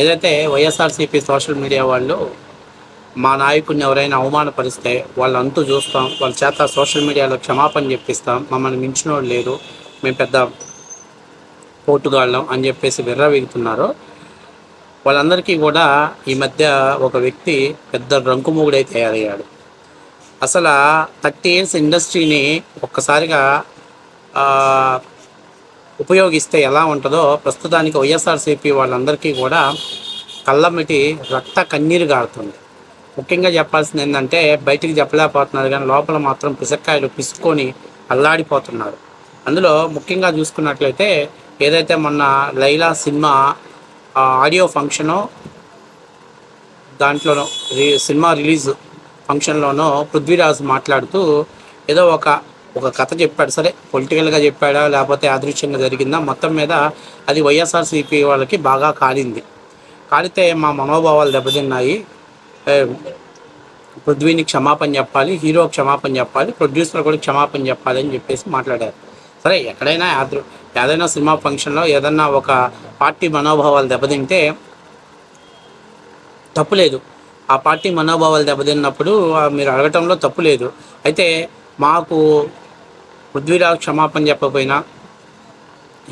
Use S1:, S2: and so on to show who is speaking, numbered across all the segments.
S1: ఏదైతే YSRCP social media వాళ్ళు మా నాయకుడిని ఎవరైనా అవమానపరిస్తే వాళ్ళు చూస్తాం వాళ్ళ చేత సోషల్ మీడియాలో క్షమాపణ చెప్పిస్తాం మమ్మల్ని మించిన వాళ్ళు లేరు మేము పెద్ద పోటుగాళ్ళం అని చెప్పేసి విర్రవీగుతున్నారు. వాళ్ళందరికీ కూడా ఈ మధ్య ఒక వ్యక్తి పెద్ద రంకుమూగుడై తయారయ్యాడు. అసలు థర్టీ ఇయర్స్ ఇండస్ట్రీని ఒక్కసారిగా ఉపయోగిస్తే ఎలా ఉంటుందో ప్రస్తుతానికి వైఎస్ఆర్సీపీ వాళ్ళందరికీ కూడా కళ్ళమిటి రక్త కన్నీరు గారుతుంది. ముఖ్యంగా చెప్పాల్సింది ఏంటంటే బయటికి చెప్పలేకపోతున్నారు కానీ లోపల మాత్రం పిసక్కాయలు పిసుకొని అల్లాడిపోతున్నారు. అందులో ముఖ్యంగా చూసుకున్నట్లయితే ఏదైతే మొన్న లైలా సినిమా ఆడియో ఫంక్షను దాంట్లోనో సినిమా రిలీజ్ ఫంక్షన్లోనో పృథ్వీరాజ్ మాట్లాడుతూ ఏదో ఒక ఒక కథ చెప్పాడు. సరే పొలిటికల్గా చెప్పాడా? లేకపోతే అదృశ్యంగా జరిగిందా? మొత్తం మీద అది వైఎస్ఆర్సీపీ వాళ్ళకి బాగా కాలింది. కాలితే మా మనోభావాలు దెబ్బతిన్నాయి. పృథ్వీని క్షమాపణ చెప్పాలి హీరో క్షమాపణ చెప్పాలి ప్రొడ్యూసర్ కూడా క్షమాపణ చెప్పాలి అని చెప్పేసి మాట్లాడారు. సరే ఎక్కడైనా యాదృ ఏదైనా సినిమా ఫంక్షన్లో ఏదన్నా ఒక పార్టీ మనోభావాలు దెబ్బతింటే తప్పు లేదు. ఆ పార్టీ మనోభావాలు దెబ్బతిన్నప్పుడు మీరు అడగటంలో తప్పు లేదు. అయితే మాకు పృథ్వీరాజ్ క్షమాపణ చెప్పపోయినా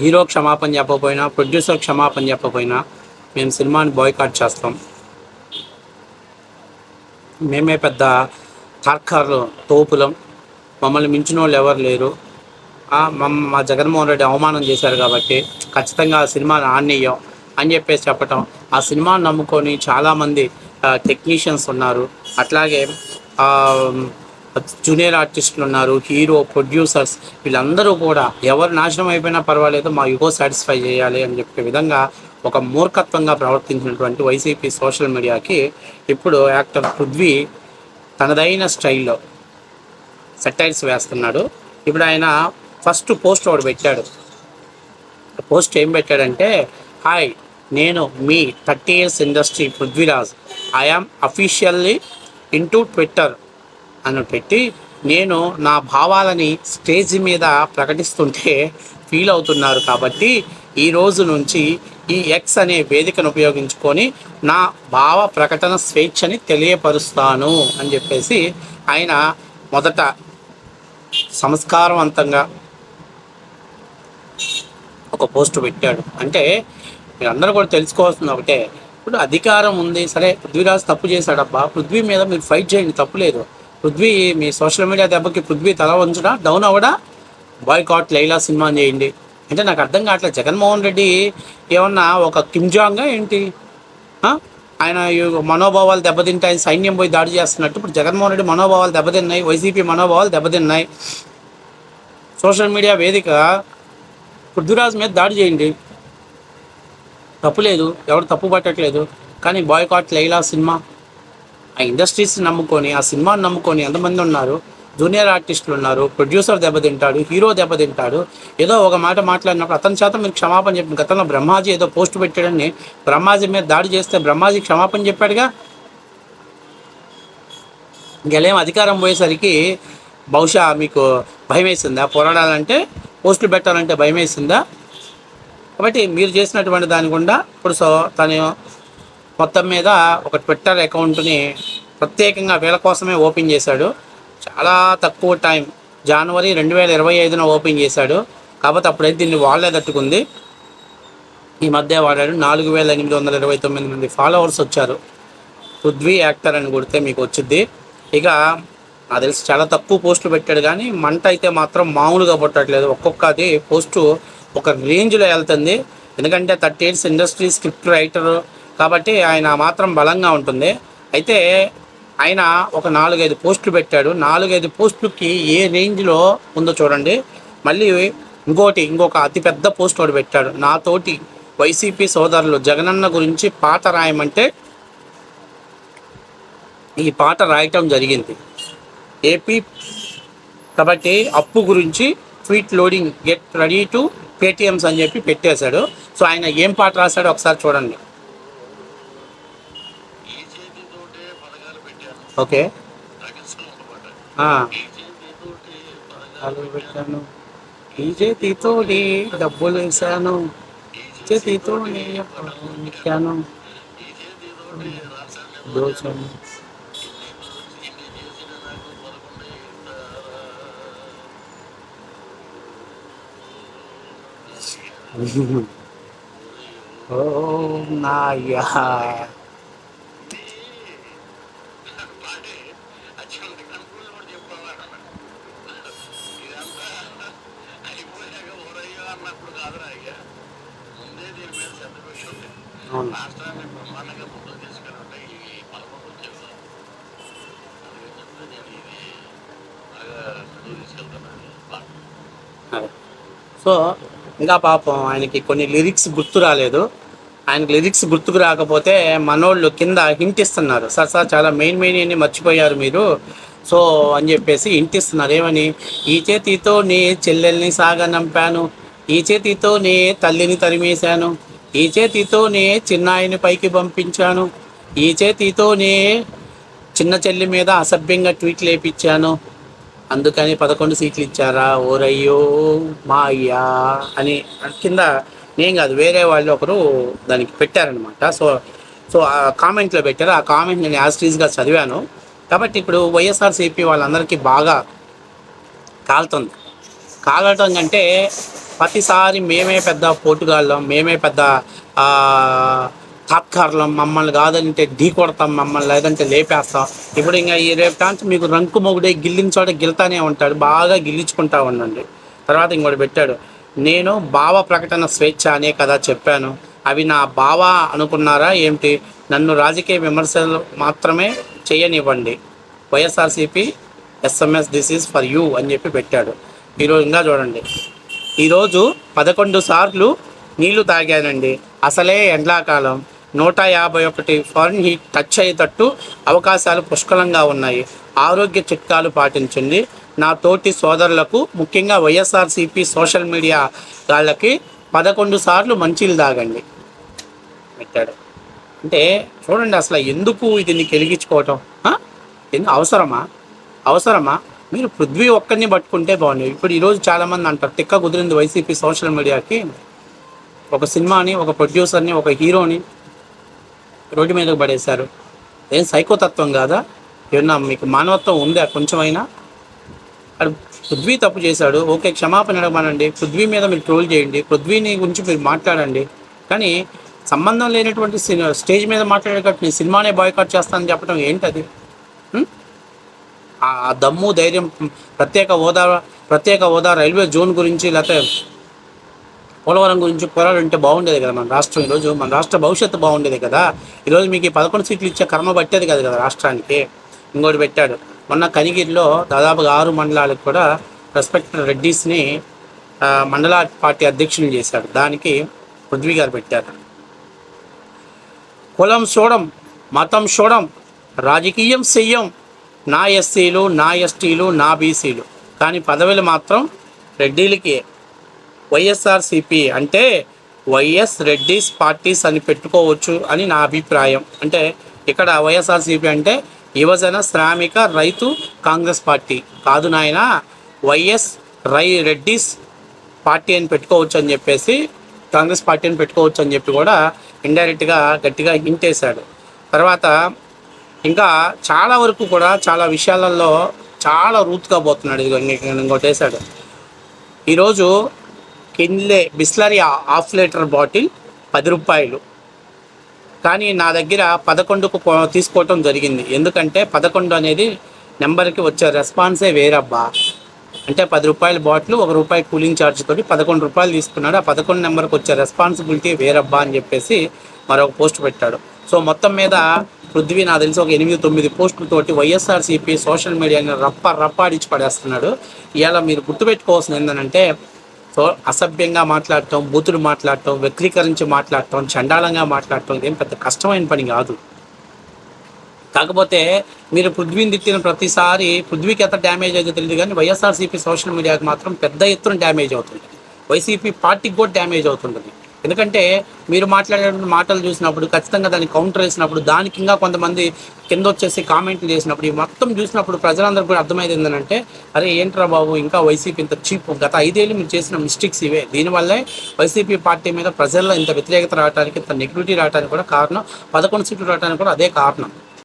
S1: హీరో క్షమాపణ చెప్పకపోయినా ప్రొడ్యూసర్ క్షమాపణ చెప్పపోయినా మేము సినిమాని బాయ్కాట్ చేస్తాం. మేమే పెద్ద తార్కారు తోపులం. మమ్మల్ని మించిన వాళ్ళు ఎవరు లేరు. మమ్మ మా జగన్మోహన్ రెడ్డి అవమానం చేశారు కాబట్టి ఖచ్చితంగా ఆ సినిమాని ఆన్నేయం అని చెప్పేసి చెప్పటం. ఆ సినిమాని నమ్ముకొని చాలామంది టెక్నీషియన్స్ ఉన్నారు. అట్లాగే జూనియర్ ఆర్టిస్టులు ఉన్నారు హీరో ప్రొడ్యూసర్స్ వీళ్ళందరూ కూడా ఎవరు నాశనం అయిపోయినా పర్వాలేదు మా యుగో సాటిస్ఫై చేయాలి అని చెప్పే విధంగా ఒక మూర్ఖత్వంగా ప్రవర్తించినటువంటి వైసీపీ సోషల్ మీడియాకి ఇప్పుడు యాక్టర్ పృథ్వీ తనదైన స్టైల్లో సెటైల్స్ వేస్తున్నాడు. ఇప్పుడు ఆయన ఫస్ట్ పోస్ట్ ఒకటి పెట్టాడు. పోస్ట్ ఏం పెట్టాడంటే హాయ్ నేను మీ thirty years industry Prithviraj. I am officially into Twitter. అని పెట్టి నేను నా భావాలని స్టేజ్ మీద ప్రకటిస్తుంటే ఫీల్ అవుతున్నారు కాబట్టి ఈ రోజు నుంచి ఈ ఎక్స్ అనే వేదికను ఉపయోగించుకొని నా భావ ప్రకటన స్వేచ్ఛని తెలియపరుస్తాను అని చెప్పేసి ఆయన మొదట సంస్కారవంతంగా ఒక పోస్ట్ పెట్టాడు. అంటే మీరందరూ కూడా తెలుసుకోవాల్సింది ఒకటే. ఇప్పుడు అధికారం ఉంది సరే పృథ్వీరాజ్ తప్పు చేశాడబ్బా పృథ్వీ మీద మీరు ఫైట్ చేయండి తప్పు లేదు. పృథ్వీ మీ సోషల్ మీడియా దెబ్బకి పృథ్వీ తల వంచడా డౌన్ అవ్వడా? బాయ్ కాట్ లైలా సినిమా చేయండి. అంటే నాకు అర్థం కావట్లేదు. జగన్మోహన్ రెడ్డి ఏమన్నా ఒక కిమ్జాంగా ఏంటి? ఆయన మనోభావాలు దెబ్బతింటే ఆయన సైన్యం పోయి దాడి చేస్తున్నట్టు ఇప్పుడు జగన్మోహన్ రెడ్డి మనోభావాలు దెబ్బతిన్నాయి. వైసీపీ మనోభావాలు దెబ్బతిన్నాయి. సోషల్ మీడియా వేదిక పృథ్వీరాజ్ మీద దాడి చేయండి. తప్పు లేదు. ఎవరు తప్పు పట్టట్లేదు. కానీ బాయ్కాట్ లైలా సినిమా ఆ ఇండస్ట్రీస్ని నమ్ముకొని ఆ సినిమాని నమ్ముకొని ఎంతమంది ఉన్నారు? జూనియర్ ఆర్టిస్టులు ఉన్నారు ప్రొడ్యూసర్ దెబ్బతింటాడు హీరో దెబ్బతింటాడు. ఏదో ఒక మాట మాట్లాడినప్పుడు అతని చేత మీరు క్షమాపణ చెప్పిన గతంలో బ్రహ్మాజీ ఏదో పోస్ట్ పెట్టాడని బ్రహ్మాజీ మీద దాడి చేస్తే బ్రహ్మాజీ క్షమాపణ చెప్పాడుగా? గెలేం అధికారం పోయేసరికి బహుశా మీకు భయం వేసిందా పోరాడాలంటే పోస్టులు పెట్టాలంటే భయం వేసిందా కాబట్టి మీరు చేసినటువంటి దాని గుండా ఇప్పుడు సో తను మొత్తం మీద ఒక ట్విట్టర్ అకౌంట్ని ప్రత్యేకంగా వీళ్ళ కోసమే ఓపెన్ చేశాడు. చాలా తక్కువ టైం. జనవరి రెండు వేల ఇరవై ఐదున ఓపెన్ చేశాడు. కాబట్టి అప్పుడైతే దీన్ని వాళ్ళే తట్టుకుంది ఈ మధ్య వాడాడు. నాలుగు వేల ఎనిమిది వందల ఇరవై తొమ్మిది మంది ఫాలోవర్స్ వచ్చారు. పృథ్వీ యాక్టర్ అని కొడితే మీకు వచ్చింది ఇక నాకు తెలిసి చాలా తక్కువ పోస్టులు పెట్టాడు కానీ మంట అయితే మాత్రం మామూలుగా పట్టట్లేదు ఒక్కొక్కది పోస్టు ఒక రేంజ్లో వెళ్తుంది. ఎందుకంటే thirty years industry script writer కాబట్టి ఆయన మాత్రం బలంగా ఉంటుంది. అయితే ఆయన ఒక నాలుగైదు పోస్టులు పెట్టాడు. నాలుగైదు పోస్టులకి ఏ రేంజ్లో ఉందో చూడండి. మళ్ళీ ఇంకోటి ఇంకొక అతిపెద్ద పోస్ట్ ఒకటి పెట్టాడు. నాతోటి వైసీపీ సోదరులు జగనన్న గురించి పాట రాయమంటే ఈ పాట రాయటం జరిగింది. ఏపీ కాబట్టి అప్పు గురించి tweet loading get ready to Paytms అని చెప్పి పెట్టేశాడు. సో ఆయన ఏం పాట రాశాడో ఒకసారి చూడండి. ఓకే
S2: తగ్గించుకుని ఒక మాట
S1: ఆ,
S2: ఈ చేతితోటే పథకాలు
S1: కాలు పెట్టాను ఈ చేతితో డబ్బులు వేసాను
S2: ఈ
S1: చేతితో ఎక్కాను
S2: ఒకటి రాష్ట్రాన్ని
S1: దోశ
S2: ఇన్ని చేసిన నాకు పదకొండు ఇస్తారా?
S1: ఓ నాయ్యా సో ఇంకా పాపం ఆయనకి కొన్ని లిరిక్స్ గుర్తు రాలేదు. ఆయనకి లిరిక్స్ గుర్తుకు రాకపోతే మనోళ్ళు కింద హింట్ ఇస్తున్నారు. సార్ సార్ చాలా మెయిన్ మెయిన్ అన్ని మర్చిపోయారు మీరు. సో అని చెప్పేసి హింట్ ఇస్తున్నారు. ఏమని? ఈ చేతితో నీ చెల్లెల్ని సాగనంపాను. ఈ చేతితో నీ తల్లిని తరిమేశాను. ఈ చేతితోనే చిన్నాయని చిన్నాయిని పైకి పంపించాను. ఈ చేతితోనే చిన్న చెల్లి మీద అసభ్యంగా ట్వీట్లు వేపించాను అందుకని పదకొండు సీట్లు ఇచ్చారా ఓరయ్యో మా అయ్యా అని కింద నేను కాదు వేరే వాళ్ళు ఒకరు దానికి పెట్టారనమాట సో సో ఆ కామెంట్లో పెట్టారు. ఆ కామెంట్ నేను యాస్టీజ్గా చదివాను. కాబట్టి ఇప్పుడు వైఎస్ఆర్సీపీ వాళ్ళందరికీ బాగా కాలుతుంది. కాలటం కంటే ప్రతిసారి మేమే పెద్ద పోటుగాళ్ళం మేమే పెద్ద తాత్కారులం మమ్మల్ని కాదంటే ఢీ కొడతాం మమ్మల్ని లేదంటే లేపేస్తాం. ఇప్పుడు ఇంకా ఈ రేపు టాన్స్ మీకు రంకు మొగుడే గిల్లిన గిల్తానే ఉంటాడు బాగా గిల్లించుకుంటా ఉండండి. తర్వాత ఇంకోటి పెట్టాడు నేను భావ ప్రకటన స్వేచ్ఛ అనే కదా చెప్పాను. అవి నా భావ అనుకున్నారా ఏమిటి? నన్ను రాజకీయ విమర్శలు మాత్రమే చేయనివ్వండి. YSRCP SMS this is for you అని చెప్పి పెట్టాడు. ఈరోజు ఇంకా చూడండి. ఈరోజు పదకొండు సార్లు నీళ్ళు తాగానండి. అసలే ఎండాకాలం. నూట యాభై ఒకటి ఫారెన్ హీట్ టచ్ అయ్యేటట్టు అవకాశాలు పుష్కలంగా ఉన్నాయి. ఆరోగ్య చిట్కాలు పాటించండి. నా తోటి సోదరులకు ముఖ్యంగా వైఎస్ఆర్సీపీ సోషల్ మీడియా వాళ్ళకి పదకొండు సార్లు మంచిలు తాగండి. పెట్టాడు. అంటే చూడండి అసలు ఎందుకు ఇది నీకు వెలిగించుకోవటం? ఎందు అవసరమా? అవసరమా? మీరు పృథ్వీ ఒక్కరిని పట్టుకుంటే బాగుంది ఇప్పుడు ఈరోజు చాలామంది అంటారు తిక్క కుదిరింది వైసీపీ సోషల్ మీడియాకి. ఒక సినిమాని ఒక ప్రొడ్యూసర్ని ఒక హీరోని రోడ్డు మీదకు పడేశారు. ఏం సైకోతత్వం కాదా? ఏమన్నా మీకు మానవత్వం ఉందా కొంచెమైనా? అది పృథ్వీ తప్పు చేశాడు. ఓకే క్షమాపణ అడగమనండి. పృథ్వీ మీద మీరు ట్రోల్ చేయండి. పృథ్వీని గురించి మీరు మాట్లాడండి. కానీ సంబంధం లేనటువంటి స్టేజ్ మీద మాట్లాడేటట్టు నేను సినిమానే బాయ్కాట్ చేస్తానని చెప్పడం ఏంటది? ఆ దమ్ము ధైర్యం ప్రత్యేక హోదా ప్రత్యేక హోదా రైల్వే జోన్ గురించి లేకపోతే పోలవరం గురించి పోరాడుంటే బాగుండేది కదా మన రాష్ట్రం ఈరోజు. మన రాష్ట్ర భవిష్యత్తు బాగుండేది కదా. ఈరోజు మీకు ఈ పదకొండు సీట్లు ఇచ్చే కర్మ పట్టేది కదా కదా రాష్ట్రానికి. ఇంకోటి పెట్టాడు. మొన్న కనిగిరిలో దాదాపుగా ఆరు మండలాలకు కూడా రెస్పెక్ట్ రెడ్డిస్ని మండల పార్టీ అధ్యక్షులు చేశాడు. దానికి పృథ్వీ గారు పెట్టారు. కులం చూడం మతం చూడం రాజకీయం చెయ్యం నా ఎస్సీలు నా ఎస్టీలు నా బీసీలు. కానీ పదవులు మాత్రం రెడ్డీలకి. వైఎస్ఆర్సిపి అంటే వైఎస్ రెడ్డిస్ పార్టీస్ అని పెట్టుకోవచ్చు అని నా అభిప్రాయం. అంటే ఇక్కడ వైఎస్ఆర్సిపి అంటే యువజన శ్రామిక రైతు కాంగ్రెస్ పార్టీ. కాదు నాయన వైఎస్ రై రెడ్డిస్ పార్టీ అని పెట్టుకోవచ్చు అని చెప్పేసి కాంగ్రెస్ పార్టీ అని పెట్టుకోవచ్చు అని చెప్పి కూడా ఇండైరెక్ట్గా గట్టిగా హింట్ వేశాడు. తర్వాత ఇంకా చాలా వరకు కూడా చాలా విషయాలలో చాలా రూత్గా పోతున్నాడు. ఇదిగో ఇంకోటి వేశాడు ఈరోజు Kinley Bisleri half litre bottle పది రూపాయలు. కానీ నా దగ్గర పదకొండుకు తీసుకోవటం జరిగింది. ఎందుకంటే పదకొండు అనేది నెంబర్కి వచ్చే రెస్పాన్సే వేరబ్బా. అంటే పది రూపాయల బాటిల్ ఒక రూపాయి కూలింగ్ ఛార్జ్ తోటి పదకొండు రూపాయలు తీసుకున్నాడు. ఆ పదకొండు నెంబర్కి వచ్చే రెస్పాన్సిబిలిటీ వేరబ్బా అని చెప్పేసి మరొక పోస్ట్ పెట్టాడు. సో మొత్తం మీద పృథ్వీ నాకు తెలిసి ఒక ఎనిమిది తొమ్మిది పోస్టులతోటి వైఎస్ఆర్సీపీ సోషల్ మీడియాని రప్ప రప్పాడిచ్చి పడేస్తున్నాడు. ఇవాళ మీరు గుర్తుపెట్టుకోవాల్సింది ఏంటంటే సో అసభ్యంగా మాట్లాడటం బూతులు మాట్లాడటం వ్యక్తీకరించి మాట్లాడటం చండాలంగా మాట్లాడటం ఇదేం పెద్ద కష్టమైన పని కాదు. కాకపోతే మీరు పృథ్వీని తిట్టిన ప్రతిసారి పృథ్వీకి ఎంత డ్యామేజ్ అయితే తెలియదు కానీ వైఎస్ఆర్సీపీ సోషల్ మీడియాకి మాత్రం పెద్ద ఎత్తున డ్యామేజ్ అవుతుంది. వైసీపీ పార్టీకి కూడా డ్యామేజ్ అవుతుంటుంది. ఎందుకంటే మీరు మాట్లాడే మాటలు చూసినప్పుడు ఖచ్చితంగా దాన్ని కౌంటర్ వేసినప్పుడు దానికి ఇంకా కొంతమంది కింద వచ్చేసి కామెంట్లు చేసినప్పుడు ఈ మొత్తం చూసినప్పుడు ప్రజలందరూ కూడా అర్థమైంది ఏంటంటే అరే ఏంట్రా బాబు ఇంకా వైసీపీ ఇంత చీప్ గత ఐదేళ్ళు మీరు చేసిన మిస్టేక్స్ ఇవే. దీనివల్లే వైసీపీ పార్టీ మీద ప్రజల్లో ఇంత వ్యతిరేకత రావడానికి ఇంత నెగిటివిటీ రావడానికి కూడా కారణం పదకొండు సీట్లు రావడానికి కూడా అదే కారణం.